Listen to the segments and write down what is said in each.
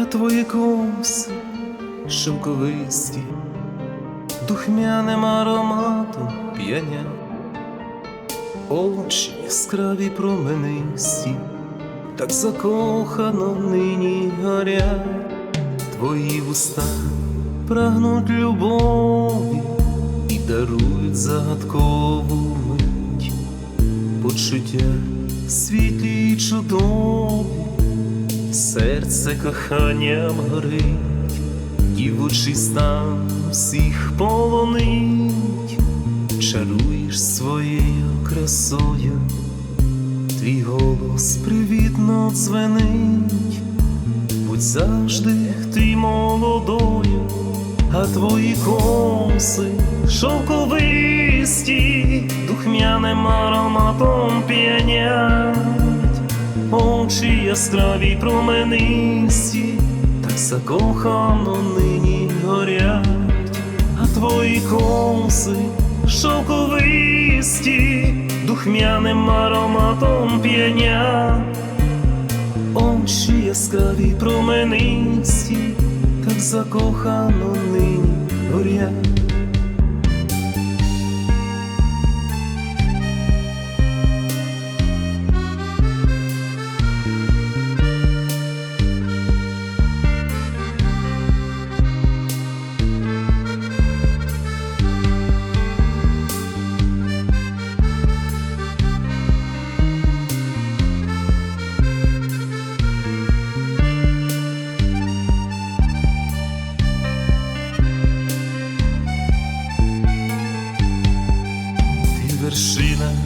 а твої коси шовковисті, духмяним ароматом п'яня, очі яскраві променисті, так закохано нині горять, твої вуста прагнуть любові і дарують загадкову мить, почуття світлі й чудові, серце коханням горить, дівочий стан всіх полонить, чаруєш своєю красою, твій голос привітно дзвенить, будь завжди ти молодою, а твої коси шовковисті, духмяним ароматом п'янять, очі яскраві променисті, так закохано нині горять, а твої коси шовковисті, духмяним ароматом п'янять. Очі яскраві променисті, так закохано нині горять.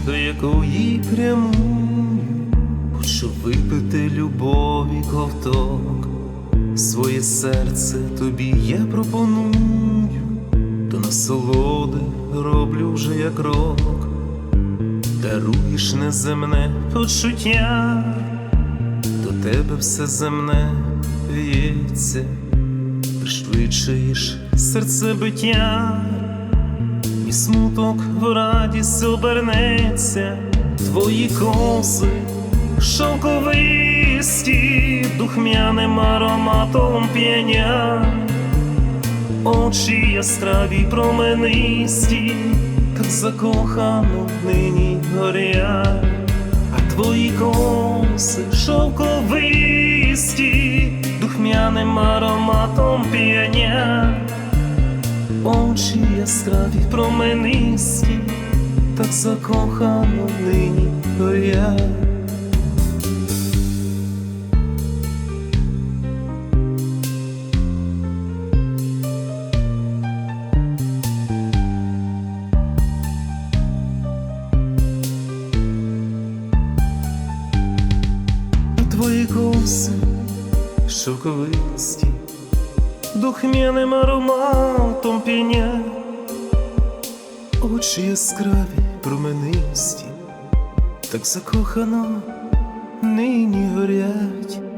До якої прямую, хочу випити любові ковток, своє серце тобі я пропоную, до насолоди роблю вже як рок, даруєш неземне почуття, до тебе все земне в'ється, пришвидшуєш серцебиття смуток в радість обернеться, твої коси шовковисті, духмяним ароматом п'яня, очі яскраві променисті, так закохано нині горять, а твої коси шовковисті, духмяним ароматом п'яня очі яскраві променисті, так закохано нині горять. Твої коси шовковисті, духмяним ароматом піня, очі яскраві променисті, так закохано нині горять.